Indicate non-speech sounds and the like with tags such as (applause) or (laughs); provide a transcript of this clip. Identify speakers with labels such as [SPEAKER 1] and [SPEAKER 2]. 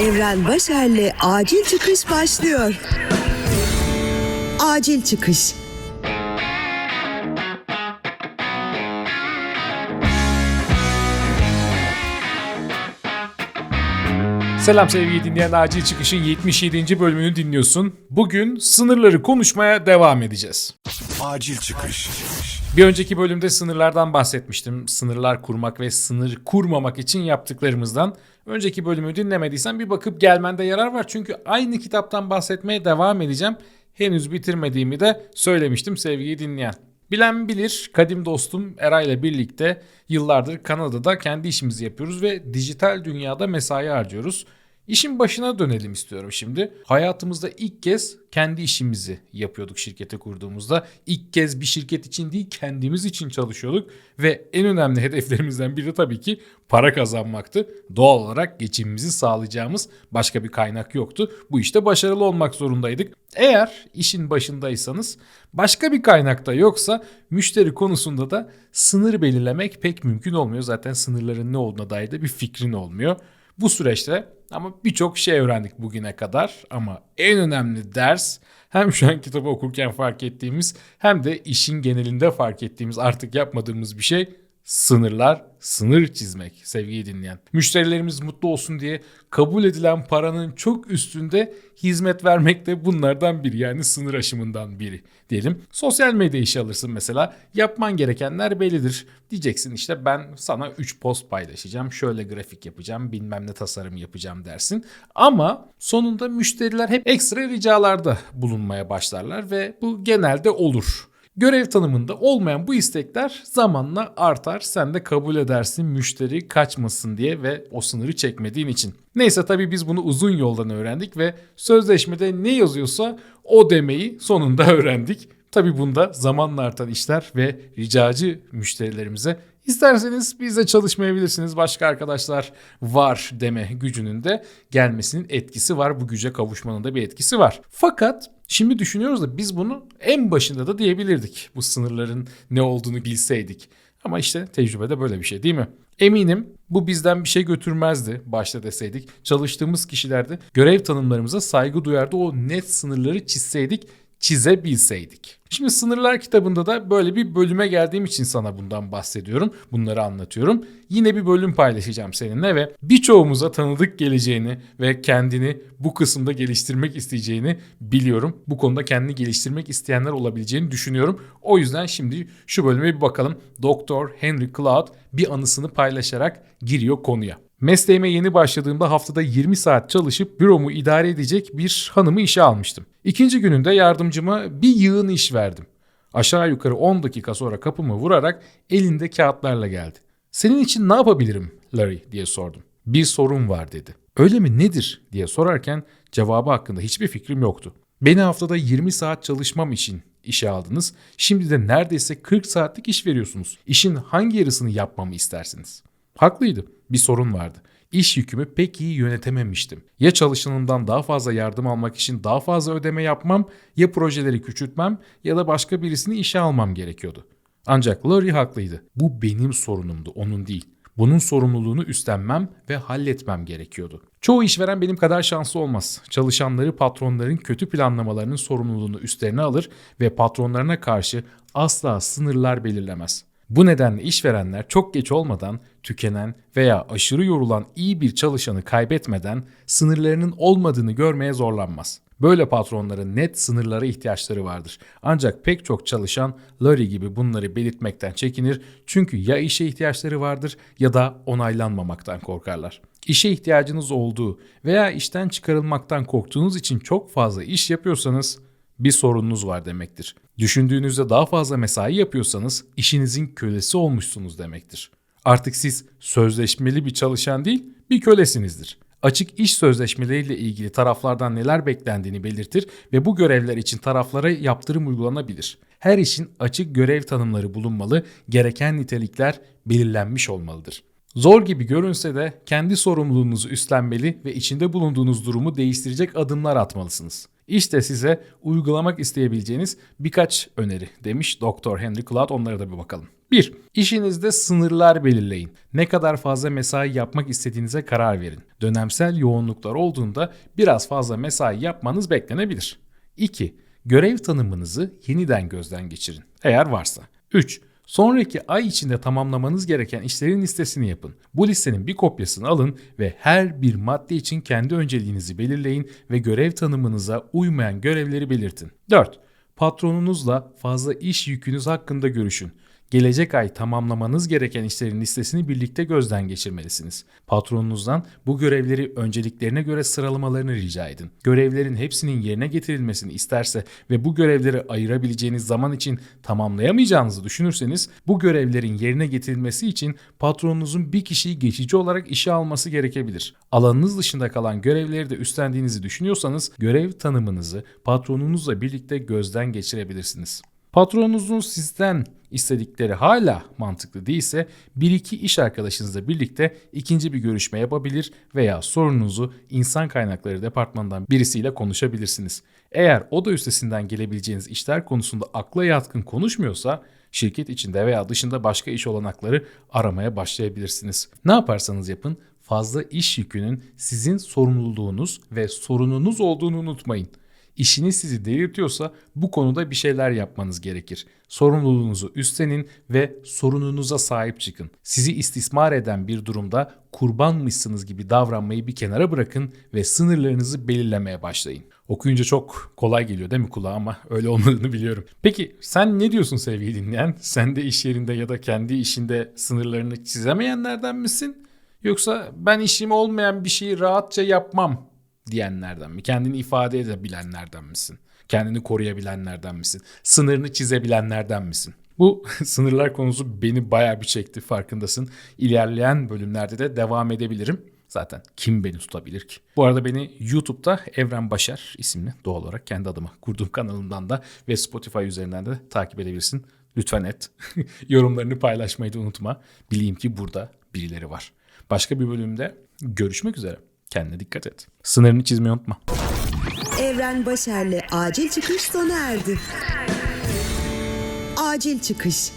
[SPEAKER 1] Evren Başer'le Acil Çıkış başlıyor. Acil Çıkış
[SPEAKER 2] Selam sevgili dinleyen Acil Çıkış'ın 77. bölümünü dinliyorsun. Bugün sınırları konuşmaya devam edeceğiz.
[SPEAKER 3] Acil çıkış.
[SPEAKER 2] Bir önceki bölümde sınırlardan bahsetmiştim. Sınırlar kurmak ve sınır kurmamak için yaptıklarımızdan. Önceki bölümü dinlemediysen bir bakıp gelmende yarar var. Çünkü aynı kitaptan bahsetmeye devam edeceğim. Henüz bitirmediğimi de söylemiştim sevgili dinleyen. Bilen bilir kadim dostum Era ile birlikte yıllardır Kanada'da kendi işimizi yapıyoruz ve dijital dünyada mesai harcıyoruz. İşin başına dönelim istiyorum şimdi. Hayatımızda ilk kez kendi işimizi yapıyorduk şirketi kurduğumuzda. İlk kez bir şirket için değil kendimiz için çalışıyorduk. Ve en önemli (laughs) hedeflerimizden biri tabii ki para kazanmaktı. Doğal olarak geçimimizi sağlayacağımız başka bir kaynak yoktu. Bu işte başarılı olmak zorundaydık. Eğer işin başındaysanız başka bir kaynakta yoksa müşteri konusunda da sınır belirlemek pek mümkün olmuyor. Zaten sınırların ne olduğuna dair de bir fikrin olmuyor. Bu süreçte. Ama birçok şey öğrendik bugüne kadar. Ama en önemli ders hem şu an kitabı okurken fark ettiğimiz hem de işin genelinde fark ettiğimiz artık yapmadığımız bir şey sınırlar, sınır çizmek sevgili dinleyen. Müşterilerimiz mutlu olsun diye kabul edilen paranın çok üstünde hizmet vermek de bunlardan biri yani sınır aşımından biri diyelim. Sosyal medya işi alırsın mesela yapman gerekenler bellidir. Diyeceksin işte ben sana 3 post paylaşacağım, şöyle grafik yapacağım, bilmem ne tasarım yapacağım dersin. Ama sonunda müşteriler hep ekstra ricalarda bulunmaya başlarlar ve bu genelde olur. Görev tanımında olmayan bu istekler zamanla artar. Sen de kabul edersin müşteri kaçmasın diye ve o sınırı çekmediğin için. Neyse tabii biz bunu uzun yoldan öğrendik ve sözleşmede ne yazıyorsa o demeyi sonunda (laughs) öğrendik. Tabii bunda zamanla artan işler ve ricacı müşterilerimize İsterseniz bizle çalışmayabilirsiniz. Başka arkadaşlar var deme gücünün de gelmesinin etkisi var. Bu güce kavuşmanın da bir etkisi var. Fakat şimdi düşünüyoruz da biz bunu en başında da diyebilirdik. Bu sınırların ne olduğunu bilseydik. Ama işte tecrübede böyle bir şey değil mi? Eminim bu bizden bir şey götürmezdi başta deseydik. Çalıştığımız kişilerde görev tanımlarımıza saygı duyardı. O net sınırları çizseydik çizebilseydik. Şimdi sınırlar kitabında da böyle bir bölüme geldiğim için sana bundan bahsediyorum. Bunları anlatıyorum. Yine bir bölüm paylaşacağım seninle ve birçoğumuza tanıdık geleceğini ve kendini bu kısımda geliştirmek isteyeceğini biliyorum. Bu konuda kendini geliştirmek isteyenler olabileceğini düşünüyorum. O yüzden şimdi şu bölüme bir bakalım. Doktor Henry Cloud bir anısını paylaşarak giriyor konuya. Mesleğime yeni başladığımda haftada 20 saat çalışıp büromu idare edecek bir hanımı işe almıştım. İkinci gününde yardımcıma bir yığın iş verdim. Aşağı yukarı 10 dakika sonra kapımı vurarak elinde kağıtlarla geldi. Senin için ne yapabilirim Larry diye sordum. Bir sorun var dedi. Öyle mi nedir diye sorarken cevabı hakkında hiçbir fikrim yoktu. Beni haftada 20 saat çalışmam için işe aldınız. Şimdi de neredeyse 40 saatlik iş veriyorsunuz. İşin hangi yarısını yapmamı istersiniz? Haklıydı. Bir sorun vardı. İş yükümü pek iyi yönetememiştim. Ya çalışanımdan daha fazla yardım almak için daha fazla ödeme yapmam, ya projeleri küçültmem ya da başka birisini işe almam gerekiyordu. Ancak Larry haklıydı. Bu benim sorunumdu, onun değil. Bunun sorumluluğunu üstlenmem ve halletmem gerekiyordu. Çoğu işveren benim kadar şanslı olmaz. Çalışanları patronların kötü planlamalarının sorumluluğunu üstlerine alır ve patronlarına karşı asla sınırlar belirlemez. Bu nedenle işverenler çok geç olmadan tükenen veya aşırı yorulan iyi bir çalışanı kaybetmeden sınırlarının olmadığını görmeye zorlanmaz. Böyle patronların net sınırlara ihtiyaçları vardır. Ancak pek çok çalışan Larry gibi bunları belirtmekten çekinir çünkü ya işe ihtiyaçları vardır ya da onaylanmamaktan korkarlar. İşe ihtiyacınız olduğu veya işten çıkarılmaktan korktuğunuz için çok fazla iş yapıyorsanız bir sorununuz var demektir. Düşündüğünüzde daha fazla mesai yapıyorsanız işinizin kölesi olmuşsunuz demektir. Artık siz sözleşmeli bir çalışan değil, bir kölesinizdir. Açık iş sözleşmeleriyle ilgili taraflardan neler beklendiğini belirtir ve bu görevler için taraflara yaptırım uygulanabilir. Her işin açık görev tanımları bulunmalı, gereken nitelikler belirlenmiş olmalıdır. Zor gibi görünse de kendi sorumluluğunuzu üstlenmeli ve içinde bulunduğunuz durumu değiştirecek adımlar atmalısınız. İşte size uygulamak isteyebileceğiniz birkaç öneri demiş Dr. Henry Cloud onlara da bir bakalım. 1. İşinizde sınırlar belirleyin. Ne kadar fazla mesai yapmak istediğinize karar verin. Dönemsel yoğunluklar olduğunda biraz fazla mesai yapmanız beklenebilir. 2. Görev tanımınızı yeniden gözden geçirin. Eğer varsa. 3. Sonraki ay içinde tamamlamanız gereken işlerin listesini yapın. Bu listenin bir kopyasını alın ve her bir madde için kendi önceliğinizi belirleyin ve görev tanımınıza uymayan görevleri belirtin. 4. Patronunuzla fazla iş yükünüz hakkında görüşün. Gelecek ay tamamlamanız gereken işlerin listesini birlikte gözden geçirmelisiniz. Patronunuzdan bu görevleri önceliklerine göre sıralamalarını rica edin. Görevlerin hepsinin yerine getirilmesini isterse ve bu görevleri ayırabileceğiniz zaman için tamamlayamayacağınızı düşünürseniz bu görevlerin yerine getirilmesi için patronunuzun bir kişiyi geçici olarak işe alması gerekebilir. Alanınız dışında kalan görevleri de üstlendiğinizi düşünüyorsanız görev tanımınızı patronunuzla birlikte gözden geçirebilirsiniz. Patronunuzun sizden istedikleri hala mantıklı değilse bir iki iş arkadaşınızla birlikte ikinci bir görüşme yapabilir veya sorununuzu insan kaynakları departmanından birisiyle konuşabilirsiniz. Eğer o da üstesinden gelebileceğiniz işler konusunda akla yatkın konuşmuyorsa şirket içinde veya dışında başka iş olanakları aramaya başlayabilirsiniz. Ne yaparsanız yapın fazla iş yükünün sizin sorumluluğunuz ve sorununuz olduğunu unutmayın. İşiniz sizi delirtiyorsa bu konuda bir şeyler yapmanız gerekir. Sorumluluğunuzu üstlenin ve sorununuza sahip çıkın. Sizi istismar eden bir durumda kurbanmışsınız gibi davranmayı bir kenara bırakın ve sınırlarınızı belirlemeye başlayın. Okuyunca çok kolay geliyor değil mi kulağa ama (laughs) öyle olmadığını biliyorum. Peki sen ne diyorsun sevgili dinleyen? Sen de iş yerinde ya da kendi işinde sınırlarını çizemeyenlerden misin? Yoksa ben işim olmayan bir şeyi rahatça yapmam diyenlerden mi? Kendini ifade edebilenlerden misin? Kendini koruyabilenlerden misin? Sınırını çizebilenlerden misin? Bu (laughs) sınırlar konusu beni bayağı bir çekti farkındasın. İlerleyen bölümlerde de devam edebilirim. Zaten kim beni tutabilir ki? Bu arada beni YouTube'da Evren Başar isimli doğal olarak kendi adıma kurduğum kanalımdan da ve Spotify üzerinden de takip edebilirsin. Lütfen et. (laughs) Yorumlarını paylaşmayı da unutma. Bileyim ki burada birileri var. Başka bir bölümde görüşmek üzere. Kendine dikkat et. Sınırını çizmeyi unutma.
[SPEAKER 1] Evren Başer'le acil çıkış sona erdi. Acil çıkış.